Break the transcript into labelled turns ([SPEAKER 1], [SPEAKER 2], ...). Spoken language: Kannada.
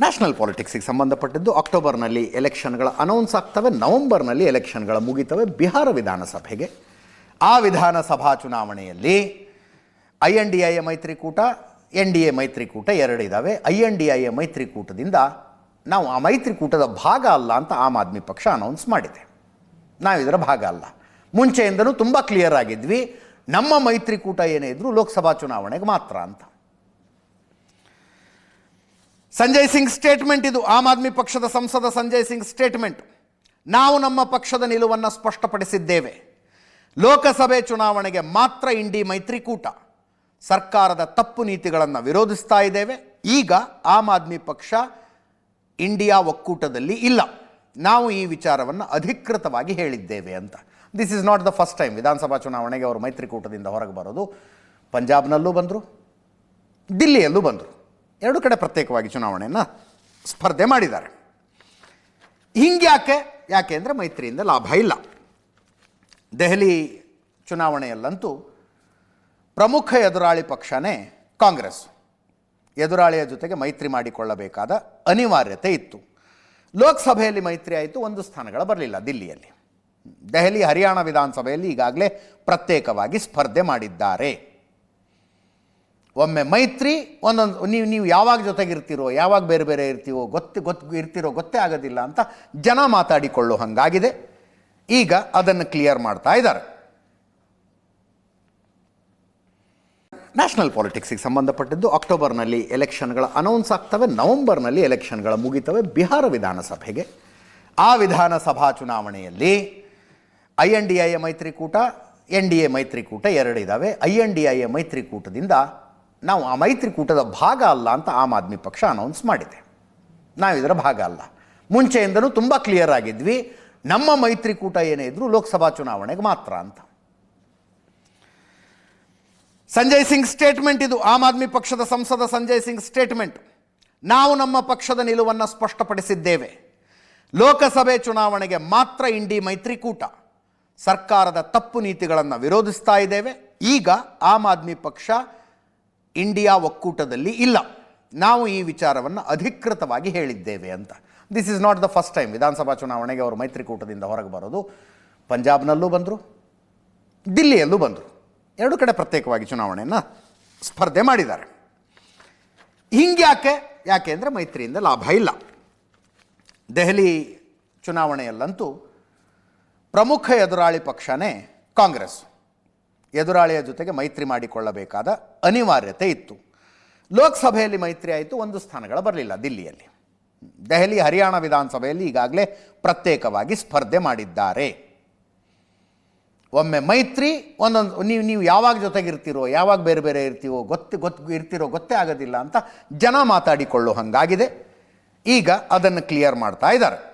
[SPEAKER 1] ನ್ಯಾಷನಲ್ ಪಾಲಿಟಿಕ್ಸಿಗೆ ಸಂಬಂಧಪಟ್ಟಿದ್ದು ಅಕ್ಟೋಬರ್ನಲ್ಲಿ ಎಲೆಕ್ಷನ್ಗಳ ಅನೌನ್ಸ್ ಆಗ್ತವೆ ನವೆಂಬರ್ನಲ್ಲಿ ಎಲೆಕ್ಷನ್ಗಳ ಮುಗಿತವೆ ಬಿಹಾರ ವಿಧಾನಸಭೆಗೆ. ಆ ವಿಧಾನಸಭಾ ಚುನಾವಣೆಯಲ್ಲಿ I N D I A ಮೈತ್ರಿಕೂಟ ಎನ್ ಡಿ ಎ ಮೈತ್ರಿಕೂಟ ಎರಡಿದ್ದಾವೆ I N D I A ಮೈತ್ರಿಕೂಟದಿಂದ ನಾವು ಆ ಮೈತ್ರಿಕೂಟದ ಭಾಗ ಅಲ್ಲ ಅಂತ ಆಮ್ ಆದ್ಮಿ ಪಕ್ಷ ಅನೌನ್ಸ್ ಮಾಡಿದೆ. ನಾವು ಇದರ ಭಾಗ ಅಲ್ಲ. ಮುಂಚೆಯಿಂದನೂ ತುಂಬ ಕ್ಲಿಯರ್ ಆಗಿದ್ವಿ. ನಮ್ಮ ಮೈತ್ರಿಕೂಟ ಏನೇ ಇದ್ದರೂ ಲೋಕಸಭಾ ಚುನಾವಣೆಗೆ ಮಾತ್ರ ಅಂತ. ಸಂಜಯ್ ಸಿಂಗ್ ಸ್ಟೇಟ್ಮೆಂಟ್ ಇದು. ಆಮ್ ಆದ್ಮಿ ಪಕ್ಷದ ಸಂಸದ ಸಂಜಯ್ ಸಿಂಗ್ ಸ್ಟೇಟ್ಮೆಂಟ್ ನಾವು ನಮ್ಮ ಪಕ್ಷದ ನಿಲುವನ್ನು ಸ್ಪಷ್ಟಪಡಿಸಿದ್ದೇವೆ. ಲೋಕಸಭೆ ಚುನಾವಣೆಗೆ ಮಾತ್ರ ಇಂಡಿ ಮೈತ್ರಿಕೂಟ. ಸರ್ಕಾರದ ತಪ್ಪು ನೀತಿಗಳನ್ನು ವಿರೋಧಿಸ್ತಾ ಇದ್ದೇವೆ. ಈಗ ಆಮ್ ಆದ್ಮಿ ಪಕ್ಷ ಇಂಡಿಯಾ ಒಕ್ಕೂಟದಲ್ಲಿ ಇಲ್ಲ. ನಾವು ಈ ವಿಚಾರವನ್ನು ಅಧಿಕೃತವಾಗಿ ಹೇಳಿದ್ದೇವೆ ಅಂತ. This is not the first time ವಿಧಾನಸಭಾ ಚುನಾವಣೆಗೆ ಅವರು ಮೈತ್ರಿಕೂಟದಿಂದ ಹೊರಗೆ ಬರೋದು. ಪಂಜಾಬ್ನಲ್ಲೂ ಬಂದರು. ದಿಲ್ಲಿಯಲ್ಲೂ ಬಂದರು. ಎರಡು ಕಡೆ ಪ್ರತ್ಯೇಕವಾಗಿ ಚುನಾವಣೆಯನ್ನು ಸ್ಪರ್ಧೆ ಮಾಡಿದ್ದಾರೆ. ಹಿಂಗೆ ಯಾಕೆ ಅಂದರೆ ಮೈತ್ರಿಯಿಂದ ಲಾಭ ಇಲ್ಲ. ದೆಹಲಿ ಚುನಾವಣೆಯಲ್ಲಂತೂ ಪ್ರಮುಖ ಎದುರಾಳಿ ಪಕ್ಷನೇ ಕಾಂಗ್ರೆಸ್. ಎದುರಾಳಿಯ ಜೊತೆಗೆ ಮೈತ್ರಿ ಮಾಡಿಕೊಳ್ಳಬೇಕಾದ ಅನಿವಾರ್ಯತೆ ಇತ್ತು. ಲೋಕಸಭೆಯಲ್ಲಿ ಮೈತ್ರಿ ಆಯಿತು, ಒಂದು ಸ್ಥಾನಗಳ ಬರಲಿಲ್ಲ ದಿಲ್ಲಿಯಲ್ಲಿ. ದೆಹಲಿ ಹರಿಯಾಣ ವಿಧಾನಸಭೆಯಲ್ಲಿ ಈಗಾಗಲೇ ಪ್ರತ್ಯೇಕವಾಗಿ ಸ್ಪರ್ಧೆ ಮಾಡಿದ್ದಾರೆ. ಒಮ್ಮೆ ಮೈತ್ರಿ ಒಂದೊಂದು, ನೀವು ನೀವು ಯಾವಾಗ ಜೊತೆಗಿರ್ತೀರೋ, ಯಾವಾಗ ಬೇರೆ ಬೇರೆ ಇರ್ತೀವೋ, ಗೊತ್ತು ಗೊತ್ತು, ಇರ್ತಿರೋ, ಗೊತ್ತೇ ಆಗೋದಿಲ್ಲ ಅಂತ ಜನ ಮಾತಾಡಿಕೊಳ್ಳೋ ಹಾಗಾಗಿದೆ. ಈಗ ಅದನ್ನು ಕ್ಲಿಯರ್ ಮಾಡ್ತಾ ಇದ್ದಾರೆ. ನ್ಯಾಷನಲ್ ಪಾಲಿಟಿಕ್ಸಿಗೆ ಸಂಬಂಧಪಟ್ಟಿದ್ದು ಅಕ್ಟೋಬರ್ನಲ್ಲಿ ಎಲೆಕ್ಷನ್ಗಳ ಅನೌನ್ಸ್ ಆಗ್ತವೆ, ನವೆಂಬರ್ನಲ್ಲಿ ಎಲೆಕ್ಷನ್ಗಳ ಮುಗಿತವೆ, ಬಿಹಾರ ವಿಧಾನಸಭೆಗೆ. ಆ ವಿಧಾನಸಭಾ ಚುನಾವಣೆಯಲ್ಲಿ I N D I A ಮೈತ್ರಿಕೂಟ, ಎನ್ ಡಿ ಎ ಮೈತ್ರಿಕೂಟ ಎರಡಿದ್ದಾವೆ I N D I A ಮೈತ್ರಿಕೂಟದಿಂದ ನಾವು ಆ ಮೈತ್ರಿಕೂಟದ ಭಾಗ ಅಲ್ಲ ಅಂತ ಆಮ್ ಆದ್ಮಿ ಪಕ್ಷ ಅನೌನ್ಸ್ ಮಾಡಿದೆ. ನಾವು ಇದರ ಭಾಗ ಅಲ್ಲ. ಮುಂಚೆಯಿಂದಲೂ ತುಂಬ ಕ್ಲಿಯರ್ ಆಗಿದ್ವಿ, ನಮ್ಮ ಮೈತ್ರಿಕೂಟ ಏನೇ ಇದ್ರು ಲೋಕಸಭಾ ಚುನಾವಣೆಗೆ ಮಾತ್ರ ಅಂತ. ಸಂಜಯ್ ಸಿಂಗ್ ಸ್ಟೇಟ್ಮೆಂಟ್ ಇದು, ಆಮ್ ಆದ್ಮಿ ಪಕ್ಷದ ಸಂಸದ ಸಂಜಯ್ ಸಿಂಗ್ ಸ್ಟೇಟ್ಮೆಂಟ್ ನಾವು ನಮ್ಮ ಪಕ್ಷದ ನಿಲುವನ್ನು ಸ್ಪಷ್ಟಪಡಿಸಿದ್ದೇವೆ. ಲೋಕಸಭೆ ಚುನಾವಣೆಗೆ ಮಾತ್ರ ಇಂಡಿ ಮೈತ್ರಿಕೂಟ. ಸರ್ಕಾರದ ತಪ್ಪು ನೀತಿಗಳನ್ನು ವಿರೋಧಿಸ್ತಾ ಇದ್ದೇವೆ. ಈಗ ಆಮ್ ಆದ್ಮಿ ಪಕ್ಷ ಇಂಡಿಯಾ ಒಕ್ಕೂಟದಲ್ಲಿ ಇಲ್ಲ. ನಾವು ಈ ವಿಚಾರವನ್ನು ಅಧಿಕೃತವಾಗಿ ಹೇಳಿದ್ದೇವೆ ಅಂತ. This is not the first time ವಿಧಾನಸಭಾ ಚುನಾವಣೆಗೆ ಅವರು ಮೈತ್ರಿಕೂಟದಿಂದ ಹೊರಗೆ ಬರೋದು. ಪಂಜಾಬ್ನಲ್ಲೂ ಬಂದರು. ದಿಲ್ಲಿಯಲ್ಲೂ ಬಂದರು. ಎರಡು ಕಡೆ ಪ್ರತ್ಯೇಕವಾಗಿ ಚುನಾವಣೆಯನ್ನು ಸ್ಪರ್ಧೆ ಮಾಡಿದ್ದಾರೆ. ಹಿಂಗ್ಯಾಕೆ? ಯಾಕೆ ಅಂದರೆ ಮೈತ್ರಿಯಿಂದ ಲಾಭ ಇಲ್ಲ. ದೆಹಲಿ ಚುನಾವಣೆಯಲ್ಲಂತೂ ಪ್ರಮುಖ ಎದುರಾಳಿ ಪಕ್ಷನೇ ಕಾಂಗ್ರೆಸ್. ಎದುರಾಳಿಯ ಜೊತೆಗೆ ಮೈತ್ರಿ ಮಾಡಿಕೊಳ್ಳಬೇಕಾದ ಅನಿವಾರ್ಯತೆ ಇತ್ತು. ಲೋಕಸಭೆಯಲ್ಲಿ ಮೈತ್ರಿ ಆಯಿತು, ಒಂದು ಸ್ಥಾನಗಳು ಬರಲಿಲ್ಲ ದಿಲ್ಲಿಯಲ್ಲಿ. ದೆಹಲಿ, ಹರಿಯಾಣ ವಿಧಾನಸಭೆಯಲ್ಲಿ ಈಗಾಗಲೇ ಪ್ರತ್ಯೇಕವಾಗಿ ಸ್ಪರ್ಧೆ ಮಾಡಿದ್ದಾರೆ. ಒಮ್ಮೆ ಮೈತ್ರಿ, ಒಂದೊಂದು, ನೀವು ನೀವು ಯಾವಾಗ ಜೊತೆಗಿರ್ತೀರೋ, ಯಾವಾಗ ಬೇರೆ ಬೇರೆ ಇರ್ತೀವೋ, ಗೊತ್ತು ಗೊತ್ತು, ಇರ್ತಿರೋ, ಗೊತ್ತೇ ಆಗೋದಿಲ್ಲ ಅಂತ ಜನ ಮಾತಾಡಿಕೊಳ್ಳೋ ಹಾಗಾಗಿದೆ. ಈಗ ಅದನ್ನು ಕ್ಲಿಯರ್ ಮಾಡ್ತಾ ಇದ್ದಾರೆ.